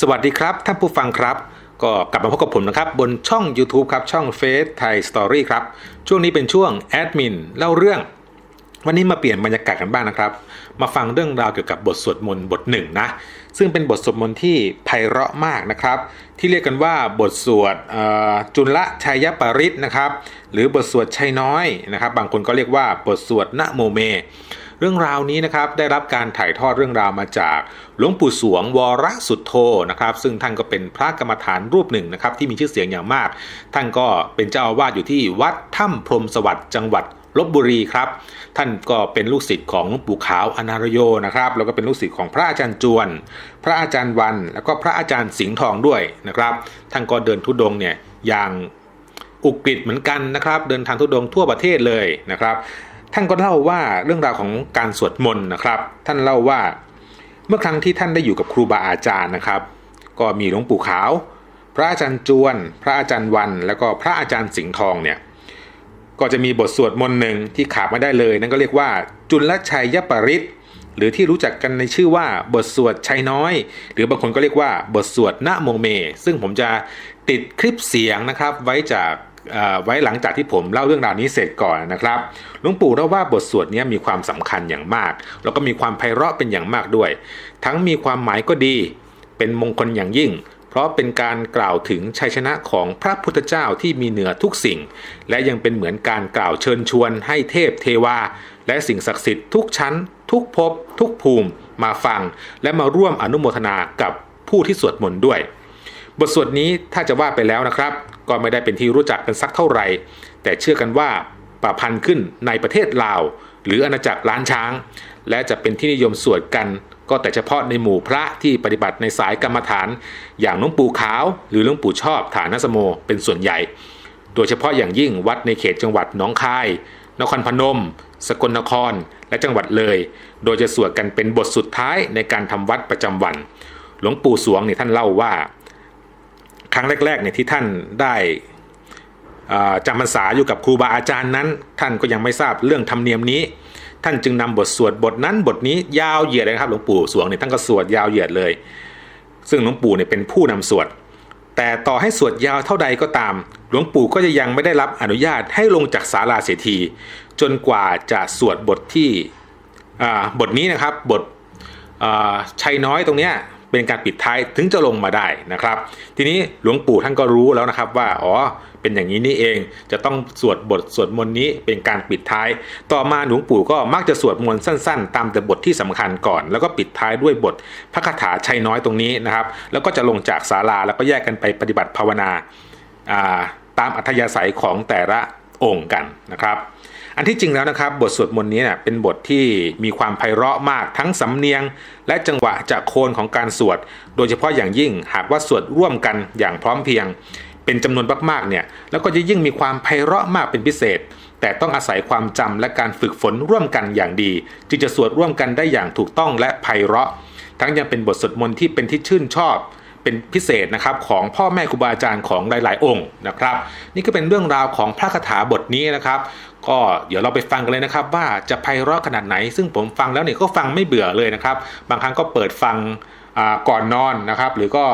สวัสดีครับท่านผู้ฟังครับ ก็กลับมาพบกับผมนะครับ บนช่อง YouTube ครับ ช่องเฟซไทยสตอรี่ครับ ช่วงนี้เป็นช่วงแอดมินเล่าเรื่อง วันนี้มาเปลี่ยนบรรยากาศกันบ้างนะครับ มาฟังเรื่องราวเกี่ยวกับบทสวดมนต์บทหนึ่งนะ ซึ่งเป็นบทสวดมนต์ที่ไพเราะมากนะครับ ที่เรียกกันว่าบทสวดจุลชัยปริตนะครับ หรือบทสวดชัยน้อยนะครับ บางคนก็เรียกว่าบทสวดนะโมเม เรื่องราวนี้นะครับได้รับการถ่ายทอดเรื่องราวมาจากหลวงปู่สวงวรสุทโธนะครับซึ่งท่านก็เป็นพระกรรมฐานรูปหนึ่งนะครับที่มีชื่อเสียงอย่างมาก ท่านก็เป็นเจ้าอาวาสอยู่ที่วัดถ้ำพรมสวัสดิ์จังหวัดลบบุรีครับ ท่านก็เป็นลูกศิษย์ของหลวงปู่ขาวอนารโยนะครับ แล้วก็เป็นลูกศิษย์ของพระอาจารย์จวน พระอาจารย์วัน แล้วก็พระอาจารย์สิงห์ทองด้วยนะครับ ท่านก็เดินทุดงเนี่ยอย่างอุกฤษเหมือนกันนะครับ เดินทางทุดงทั่วประเทศเลยนะครับ ท่านก็เล่าว่าเรื่องราวของการสวดมนต์นะครับ ท่านเล่าว่า เมื่อครั้งที่ท่านได้อยู่กับครูบาอาจารย์นะครับ ก็มีหลวงปู่ขาว พระอาจารย์จวน พระอาจารย์วัน แล้วก็พระอาจารย์สิงห์ทองเนี่ยก็จะมีบทสวดมนต์หนึ่งที่ขาดไม่ได้เลย นั่นก็เรียกว่า จุลชัยยปริตหรือที่รู้จักกันในชื่อว่าบทสวดชัยน้อย หรือบางคนก็เรียกว่าบทสวดนะโมเม ซึ่งผมจะติดคลิปเสียงนะครับไว้จาก ไว้หลังจากที่ผมเล่าเรื่องราวนี้เสร็จก่อนนะครับหลวงปู่เล่าว่าบทสวดนี้มีความสำคัญอย่างมาก แล้วก็มีความไพเราะเป็นอย่างมากด้วย ทั้งมีความหมายก็ดี เป็นมงคลอย่างยิ่ง เพราะเป็นการกล่าวถึงชัยชนะของพระพุทธเจ้าที่มีเหนือทุกสิ่ง และยังเป็นเหมือนการกล่าวเชิญชวนให้เทพเทวา และสิ่งศักดิ์สิทธิ์ทุกชั้น ทุกภพทุกภูมิ มาฟัง และมาร่วมอนุโมทนากับผู้ที่สวดมนต์ด้วยบทสวดนี้ถ้าจะว่าไปแล้วนะครับ ก็ไม่ได้เป็นที่รู้จักกันสักเท่าไหร่ แต่เชื่อกันว่าประพันธ์ขึ้นในประเทศลาว หรืออาณาจักรล้านช้าง และจะเป็นที่นิยมสวดกันก็แต่เฉพาะในหมู่พระที่ปฏิบัติในสายกรรมฐาน อย่างหลวงปู่ขาว หรือหลวงปู่ชอบฐานสโมเป็นส่วนใหญ่ โดยเฉพาะอย่างยิ่งวัดในเขตจังหวัดหนองคาย นครพนม สกลนคร และจังหวัดเลย โดยจะสวดกันเป็นบทสุดท้ายในการทำวัดประจำวัน หลวงปู่สวงเนี่ยท่านเล่าว่า ครั้งแรกๆเนี่ยที่ท่านได้จำพรรษาอยู่กับครูบาอาจารย์นั้น ท่านก็ยังไม่ทราบเรื่องธรรมเนียมนี้ ท่านจึงนำบทสวดบทนั้นบทนี้ยาวเหยียดเลยนะครับหลวงปู่สวงเนี่ยท่านก็สวดยาวเหยียดเลย ซึ่งหลวงปู่เนี่ยเป็นผู้นำสวด แต่ต่อให้สวดยาวเท่าใดก็ตาม หลวงปู่ก็จะยังไม่ได้รับอนุญาตให้ลงจากศาลาเสียทีจนกว่าจะสวดบทที่บทนี้นะครับบทชัยน้อยตรงเนี้ย เป็นการปิดท้ายถึงจะลงมาได้นะครับ ทีนี้หลวงปู่ท่านก็รู้แล้วนะครับว่าอ๋อเป็นอย่างนี้นี่เองจะต้องสวดบทสวดมนต์นี้เป็นการปิดท้าย ต่อมาหลวงปู่ก็มักจะสวดมนต์สั้น ๆ ตามแต่บทที่สำคัญก่อน แล้วก็ปิดท้ายด้วยบทพระคาถาชัยน้อยตรงนี้นะครับแล้วก็จะลงจากศาลาแล้วก็แยกกันไปปฏิบัติภาวนาาตามอัธยาศัยของแต่ละองค์กันนะครับ อันที่จริงแล้วนะครับ บทสวดมนต์นี้เนี่ยเป็นบทที่มีความไพเราะมากทั้งสำเนียง และจังหวะจะโคนของการสวด โดยเฉพาะอย่างยิ่งหากว่าสวดร่วมกันอย่างพร้อมเพรียง เป็นจำนวนมากๆเนี่ยแล้วก็จะยิ่งมีความไพเราะมากเป็นพิเศษ แต่ต้องอาศัยความจำและการฝึกฝนร่วมกันอย่างดี จึงจะสวดร่วมกันได้อย่างถูกต้องและไพเราะ ทั้งยังเป็นบทสวดมนต์ที่เป็นที่ชื่นชอบ เป็นพิเศษนะครับของพ่อแม่ครูบาอาจารย์ของหลาย ๆ องค์นะครับ นี่ก็เป็นเรื่องราวของพระคาถาบทนี้นะครับ ก็เดี๋ยวเราไปฟังกันเลยนะครับ ว่าจะไพเราะขนาดไหน ซึ่งผมฟังแล้วเนี่ยก็ฟังไม่เบื่อเลยนะครับ บางครั้งก็เปิดฟังก่อนนอนนะครับ หรือก็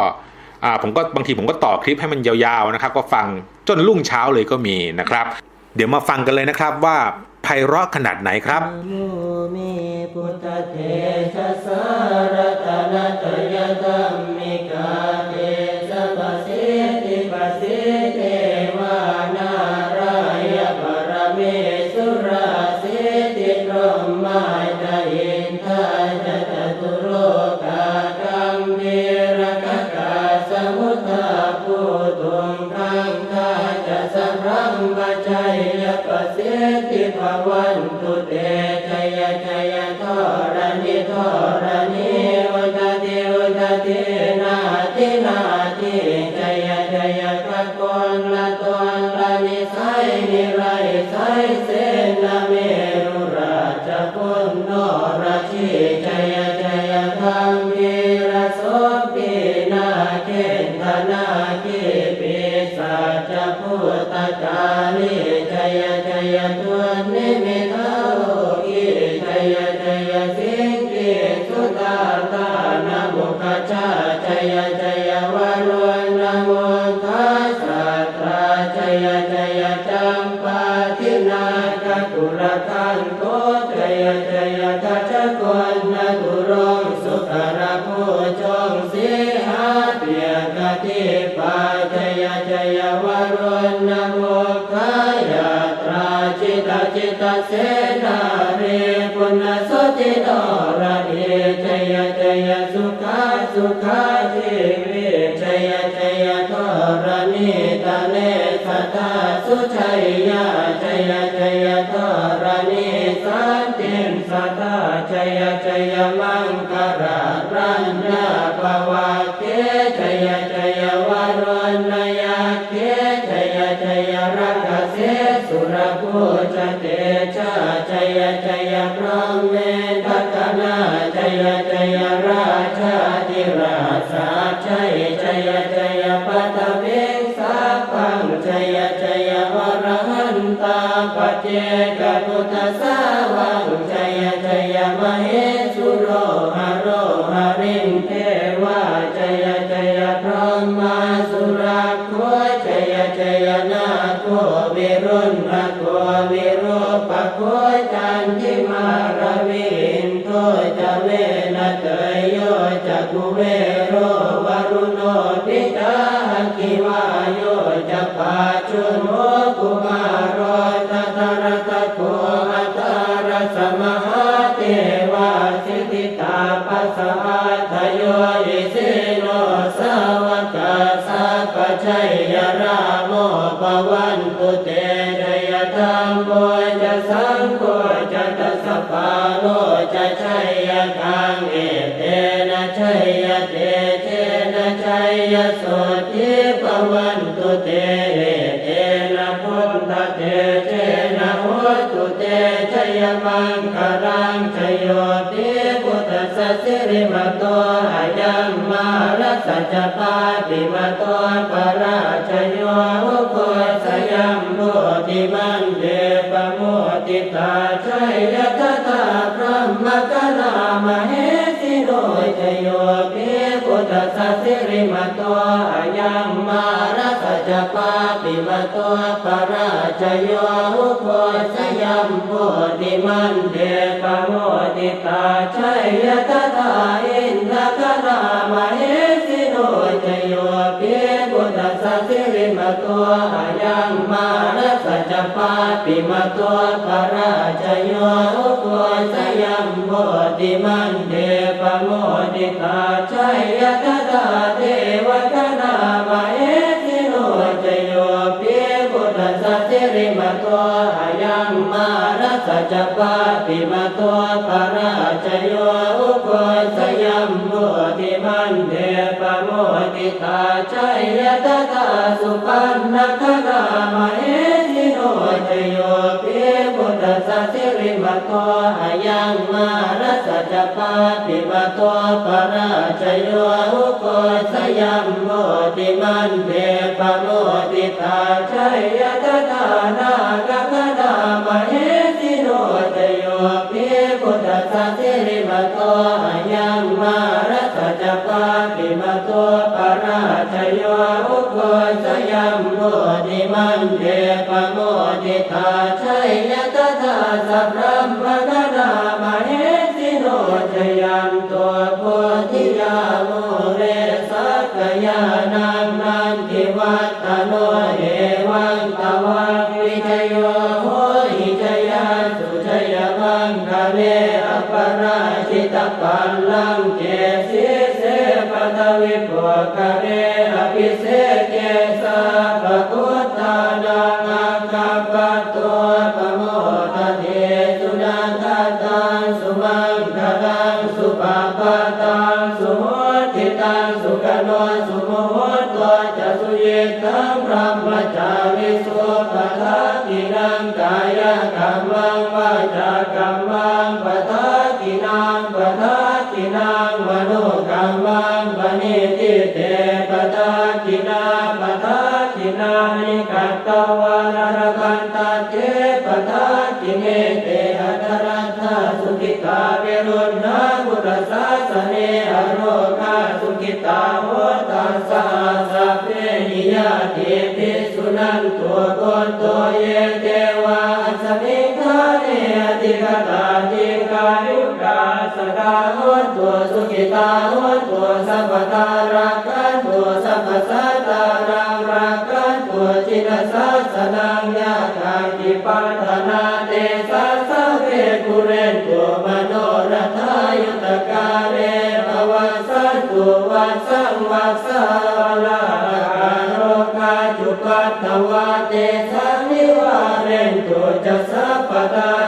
ผมก็บางทีผมก็ต่อคลิปให้มันยาวๆนะครับ ก็ฟังจนรุ่งเช้าเลยก็มีนะครับ เดี๋ยวมาฟังกันเลยนะครับว่าไพเราะขนาดไหนครับพุทธเทชะสารตนะตยธร สัพพัมปชัยยปสิทธิภวันตุเตชัยชัยทรณิทรณิอุตติอุตตินาทินาทิชัยชัยกะกลละตนละนิสัยนิไรสัยเสนาเมรุราชพุนโนราชีชัย นาเรปุณสุติตอระเดจยะจยะสุขาสุขาชีวิจยะจยะทรณิตาเนสัตาสุชัยยาจยะ ตาปเจกพุทธสาวังจยจยมเหสุโรหโรหริงเทวาจยจยพระมาสุรักโคจยจยนาโควิรุณะโควิโรปโคจันทิมารวินโทจะเวนะเตยโยจะกุเวโรวรุโนติตาคิวาโยจะปาชุโนกุม ปวันตุเตจยธรรมโมจะสังโฆจะตัสปาโลจะชัยยคังเอเตนะชัยยเตเทนะชัยยโสทิปวันตุเตเอเตนะพุทธเตเทนะโหตุเตชัยมังคารังชยโยติ สสิริมโตอายังมารัสจปาติมโตปราชโยโคสยัมโมติมันเดปโมติตาชัยยตตาพระมกนา ริมตอายังมารัสจปาติมโตปราชโยอุโคสยังโมติมันเดปโมติตาชัยยตตาอินทกนามเหสิโนชโยปิพุทธสสิริมตอายังมารัสจปาติมโตปราชโยอุโคสยังโมติมัน ติมโตปราชโยอุโคสยังโมติมันเดปโมติตาชัยตตาสุปันนคนามเหสิโนชโยเปิพุทธสสิริมโตอายังมารัสจปาติมโตปราชโยอุโคสยังโมติมันเดปโมติตาชัยตตานากคณามเห พุทธสสิริมโตอายังมารัสจปาติมโตปราชโยอุโคสยัมโมติมันเดปโมติตาชัยยตตาสัพพะมะนามเหสิโนจยันตัวโพ รรมังปทัตตินังปทัตตินังมโนกรรมังปณิทิเตปทัตตินาปทัตตินานิกัตตวานรคันตาเจปทัตติเมเตอัตรัตถสุขิตาเวรุณนาพุทธศาสเนอโรคาสุขิตาโหตัสสะสัพเพหิยาติปิสุนันตัวโกนตัวเยเท คาเนอติกตาติกายุกาสดาโหตัวสุขิตาหุตุสัพพทารักขันตุสัพพสัตตานังรักขันตุจิตสัสสนังญาตาติปัฏฐานาเตสัสเพกุเรนตุมโนรัฐายุตกาเรภวัสสันตุวัสสังวัสสาลาโรกาจุปัตถวาเตสังนิวาเรนตุจะสัพพทา